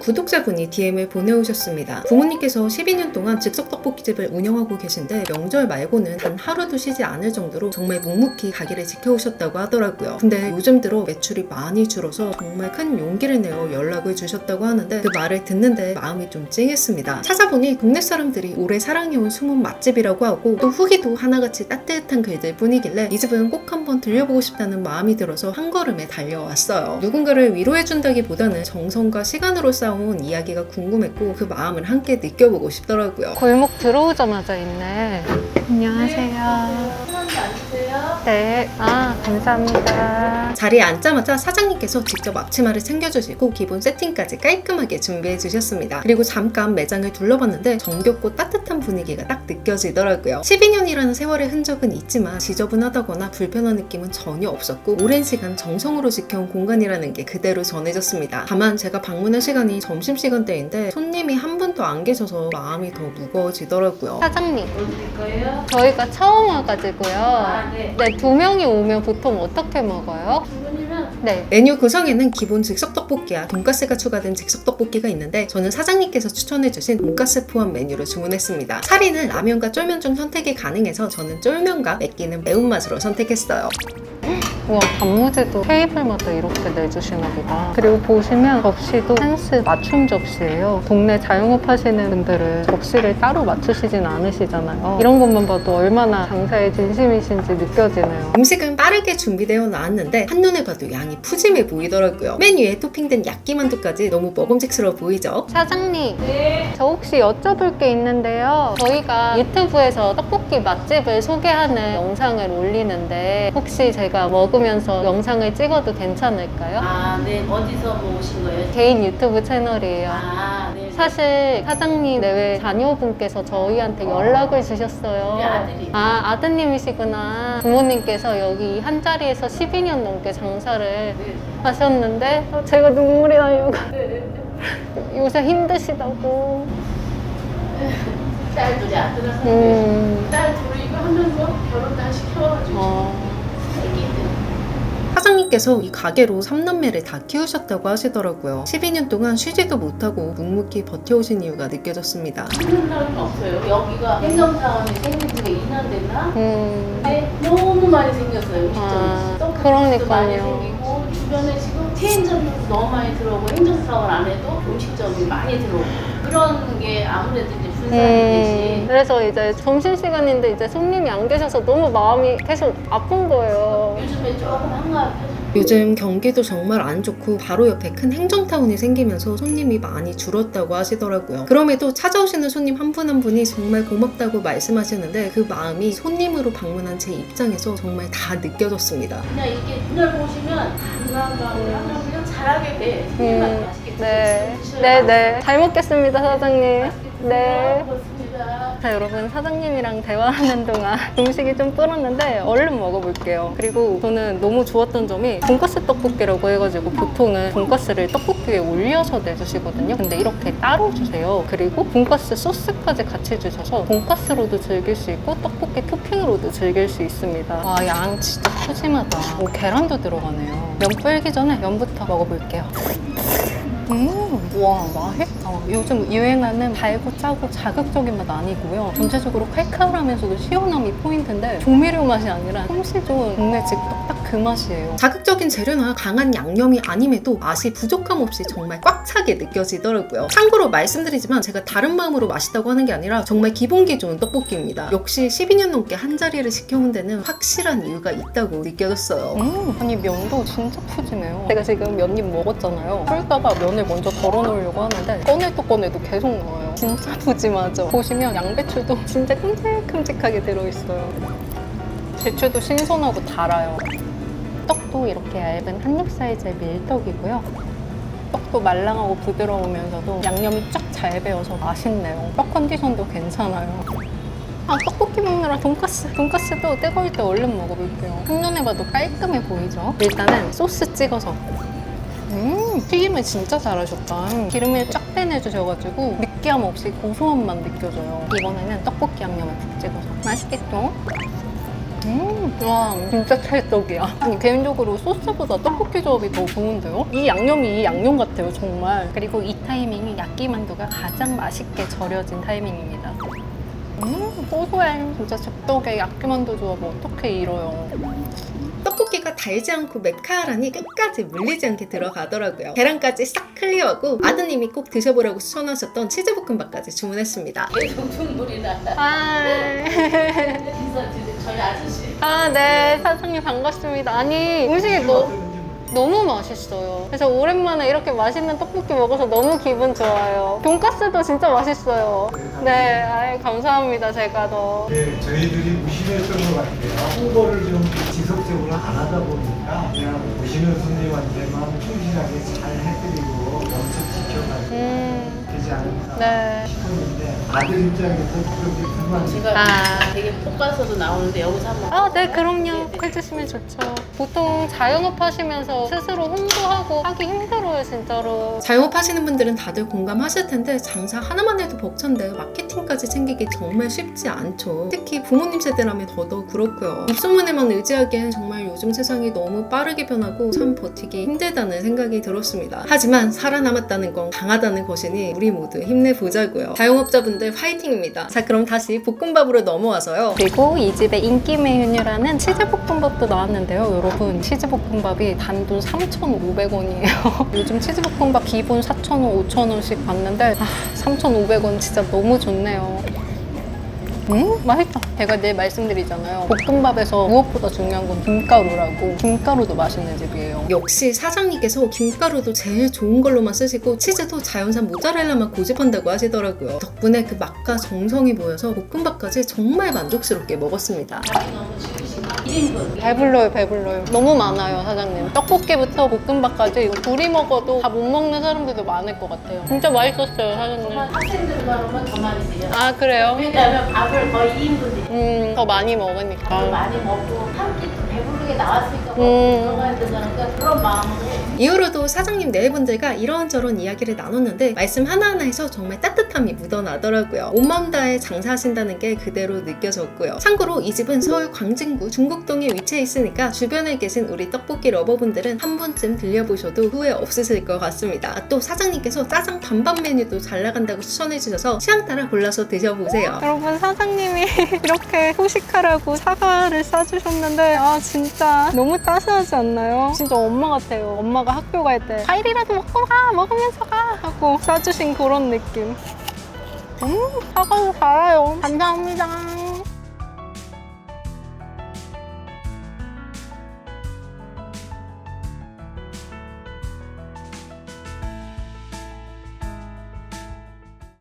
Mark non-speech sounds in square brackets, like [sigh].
구독자분이 DM을 보내오셨습니다. 부모님께서 12년 동안 즉석 떡볶이집을 운영하고 계신데 명절 말고는 단 하루도 쉬지 않을 정도로 정말 묵묵히 가게를 지켜오셨다고 하더라고요. 근데 요즘 들어 매출이 많이 줄어서 정말 큰 용기를 내어 연락을 주셨다고 하는데 그 말을 듣는데 마음이 좀 찡했습니다. 찾아보니 동네 사람들이 오래 사랑해온 숨은 맛집이라고 하고 또 후기도 하나같이 따뜻한 글들 뿐이길래 이 집은 꼭 한번 들려보고 싶다는 마음이 들어서 한 걸음에 달려왔어요. 누군가를 위로해준다기보다는 정성과 시간으로 쌓 아온 이야기가 궁금했고 그 마음을 함께 느껴보고 싶더라고요. 골목 들어오자마자 있네. 안녕하세요. 네. 아, 감사합니다. 자리에 앉자마자 사장님께서 직접 앞치마를 챙겨주시고 기본 세팅까지 깔끔하게 준비해 주셨습니다. 그리고 잠깐 매장을 둘러봤는데 정겹고 따뜻한 분위기가 딱 느껴지더라고요. 12년이라는 세월의 흔적은 있지만 지저분하다거나 불편한 느낌은 전혀 없었고 오랜 시간 정성으로 지켜온 공간이라는 게 그대로 전해졌습니다. 다만 제가 방문한 시간이 점심시간대인데 손님이 한 분도 안 계셔서 마음이 더 무거워지더라고요. 사장님, 거예요? 저희가 처음 와가지고요. 아, 네. 네, 두 명이 오면 보통 어떻게 먹어요? 네. 메뉴 구성에는 기본 즉석 떡볶이와 돈가스가 추가된 즉석 떡볶이가 있는데 저는 사장님께서 추천해주신 돈가스 포함 메뉴로 주문했습니다. 사리는 라면과 쫄면 중 선택이 가능해서 저는 쫄면과 맵기는 매운맛으로 선택했어요. [gasps] 우와, 단무지도 테이블마다 이렇게 내주시나 보다. 그리고 보시면 접시도 한스 맞춤 접시예요. 동네 자영업 하시는 분들은 접시를 따로 맞추시진 않으시잖아요. 이런 것만 봐도 얼마나 장사에 진심이신지 느껴지네요. 음식은 빠르게 준비되어 나왔는데 한눈에 봐도 양이 푸짐해 보이더라고요. 맨 위에 토핑된 야끼만두까지 너무 먹음직스러워 보이죠? 사장님, 저 혹시 여쭤볼 게 있는데요. 저희가 유튜브에서 떡볶이 맛집을 소개하는 영상을 올리는데 혹시 제가 먹으면서 영상을 찍어도 괜찮을까요? 아, 네. 어디서 뭐 오신 거예요? 개인 유튜브 채널이에요. 아, 네. 사실 사장님 내외 자녀분께서 저희한테 연락을 주셨어요. 우리 아들이. 아, 아드님이시구나. 부모님께서 여기 한 자리에서 12년 넘게 장사를 네. 하셨는데 어, 제가 눈물이 나요. 네. [laughs] 요새 힘드시다고. [laughs] 딸들이 아들한테 음. 딸 둘이 이거 하면서 결혼 다 시켜가지고 어. 애기들. 사장님께서 이 가게로 3남매를 다 키우셨다고 하시더라고요. 12년 동안 쉬지도 못하고 묵묵히 버텨오신 이유가 느껴졌습니다. 힘든 사람은 없어요. 여기가 행정사원이 생긴 지가 2년 됐나? 음. 근데 너무 많이 생겼어요. 음식점이. 아, 떡볶이도 그러니까요. 많이 생기고 주변에 지금 체인점도 너무 많이 들어오고 행정사원 안 해도 음식점이 많이 들어오고 그런 게 아무래도 이제 되지. 음, 그래서 이제 점심시간인데 이제 손님이 안 계셔서 너무 마음이 계속 아픈 거예요. 요즘에 조금 한가한 편. 요즘 경기도 정말 안 좋고 바로 옆에 큰 행정타운이 생기면서 손님이 많이 줄었다고 하시더라고요. 그럼에도 찾아오시는 손님 한 분 한 분이 정말 고맙다고 말씀하시는데 그 마음이 손님으로 방문한 제 입장에서 정말 다 느껴졌습니다. 그냥 이게 눈을 보시면 건강하고 하면 그냥 잘하게 돼. 손님한테 음, 맛있게 네. 드셔요. 네, 네. 잘 먹겠습니다, 사장님. 맛있게 드세요. 네. 고맙습니다. 자, 여러분, 사장님이랑 대화하는 동안 [laughs] 음식이 좀 불었는데 얼른 먹어볼게요. 그리고 저는 너무 좋았던 점이 돈가스 떡볶이라고 해가지고 보통은 돈가스를 떡볶이 위에 올려서 내주시거든요. 근데 이렇게 따로 주세요. 그리고 돈가스 소스까지 같이 주셔서 돈가스로도 즐길 수 있고 떡볶이 토핑으로도 즐길 수 있습니다. 와, 양 진짜 푸짐하다. 오, 계란도 들어가네요. 면 불기 전에 면부터 먹어볼게요. 음, 와, 맛있다. 요즘 유행하는 달고 짜고 자극적인 맛 아니고요. 전체적으로 칼칼하면서도 시원함이 포인트인데 조미료 맛이 아니라 솜씨 좋은 동네 집떡 딱 그 맛이에요. 자극적인 재료나 강한 양념이 아님에도 맛이 부족함 없이 정말 꽉 차게 느껴지더라고요. 참고로 말씀드리지만 제가 다른 마음으로 맛있다고 하는 게 아니라 정말 기본기 좋은 떡볶이입니다. 역시 12년 넘게 한 자리를 지켜온 데는 확실한 이유가 있다고 느껴졌어요. 음, 아니 면도 진짜 푸짐해요. 제가 지금 몇입 먹었잖아요. 쫄까봐 면을 먼저 덜어 놓으려고 하는데 꺼내도 꺼내도 계속 나와요. 진짜 푸짐하죠. 보시면 양배추도 [laughs] 진짜 큼직큼직하게 들어있어요. 배추도 신선하고 달아요. 떡도 이렇게 얇은 한입 사이즈의 밀떡이고요. 떡도 말랑하고 부드러우면서도 양념이 쫙 잘 배어서 맛있네요. 떡 컨디션도 괜찮아요. 아 떡볶이 먹느라 돈까스 돈까스도 뜨거울 때 얼른 먹어볼게요 한눈에 봐도 깔끔해 보이죠? 일단은 소스 찍어서 음 튀김을 진짜 잘하셨다 기름을 쫙 빼내주셔가지고 느끼함 없이 고소함만 느껴져요 이번에는 떡볶이 양념을 푹 찍어서 맛있겠죠? 음, 와, 진짜 찰떡이야. 아니, 개인적으로 소스보다 떡볶이 조합이 더 좋은데요? 이 양념이 이 양념 같아요, 정말. 그리고 이 타이밍이 야끼만두가 가장 맛있게 절여진 타이밍입니다. 음, 고소해. 진짜 즉석의 야끼만두 조합 어떻게 이뤄요? 떡볶이가 달지 않고 매카라니 끝까지 물리지 않게 들어가더라고요. 계란까지 싹 클리어하고 아드님이 꼭 드셔보라고 추천하셨던 치즈볶음밥까지 주문했습니다. 계속 눈물이 난다. 아, 인사 드리 저희 아저씨. 아, 네. 사장님 반갑습니다. 아니, 음식이 너, 너무 맛있어요. 그래서 오랜만에 이렇게 맛있는 떡볶이 먹어서 너무 기분 좋아요. 돈가스도 진짜 맛있어요. 네, 아이, 감사합니다. 제가 더. 네, 저희들이 무심했던 것 같아요. 홍보를 좀 지속적으로 안 하다 보니까 그냥 보시는 손님한테만 충실하게 잘 해드리고 엄청 지켜가지고 음, 되지 않을까 네. 싶었는데 아들 입장에서 그렇게 불만이 제가 아. 되게 볶아서도 나오는데 여기서 한번. 아, 네, 그럼요. 해주시면 좋죠. 보통 자영업 하시면서 스스로 홍보하고 하기 힘들어요, 진짜로. 자영업 하시는 분들은 다들 공감하실 텐데 장사 하나만 해도 벅찬데 마케팅까지 챙기기 정말 쉽지 않죠. 특히 부모님 세대라면 더더욱 그렇고요. 입소문에만 의지하기엔 정말 요즘 세상이 너무 빠르게 변하고 참 버티기 힘들다는 생각이 들었습니다. 하지만 살아남았다는 건 강하다는 것이니 우리 모두 힘내보자고요. 자영업자분들 파이팅입니다. 자 그럼 다시 볶음밥으로 넘어와서요. 그리고 이 집의 인기 메뉴라는 치즈볶음밥도 나왔는데요. 여러분, 치즈볶음밥이 단돈 3,500원이에요. [laughs] 요즘 치즈볶음밥 기본 4,000원, 5,000원씩 받는데 아, 3,500원 진짜 너무 좋네요. 음, 맛있다. 제가 늘 말씀드리잖아요. 볶음밥에서 무엇보다 중요한 건 김가루라고. 김가루도 맛있는 집이에요. 역시 사장님께서 김가루도 제일 좋은 걸로만 쓰시고 치즈도 자연산 모짜렐라만 고집한다고 하시더라고요. 덕분에 그 맛과 정성이 모여서 볶음밥까지 정말 만족스럽게 먹었습니다. 밥이 너무 지으시고 1인분. 배불러요, 배불러요. 너무 많아요, 사장님. 떡볶이부터 볶음밥까지 이거 둘이 먹어도 다 못 먹는 사람들도 많을 것 같아요. 진짜 맛있었어요, 사장님. 정말 학생들 가면 더 많이 드려요. 아, 그래요? 왜냐면 밥을 거의 2인분 드려요. 음, 더 많이 먹으니까. 많이 먹고 한끼 배부르게 나왔으니까 뭐 음. 들어가야 되잖아. 그러니까 그런 마음으로 이후로도 사장님 네 분들과 이런저런 이야기를 나눴는데 말씀 하나하나에서 정말 따뜻함이 묻어나더라고요. 온 마음 다해 장사하신다는 게 그대로 느껴졌고요. 참고로 이 집은 서울 광진구 중국 동에 위치해 있으니까 주변에 계신 우리 떡볶이 러버분들은 한 번쯤 들려보셔도 후회 없으실 것 같습니다. 아, 또 사장님께서 짜장 반반 메뉴도 잘 나간다고 추천해 주셔서 취향 따라 골라서 드셔보세요. 여러분, 사장님이 [laughs] 이렇게 후식하라고 사과를 싸주셨는데, 아, 진짜 너무 따스하지 않나요? 진짜 엄마 같아요. 엄마가 학교 갈 때, 과일이라도 먹고 가! 먹으면서 가! 하고 싸주신 그런 느낌. 음, 사과도 달아요. 감사합니다.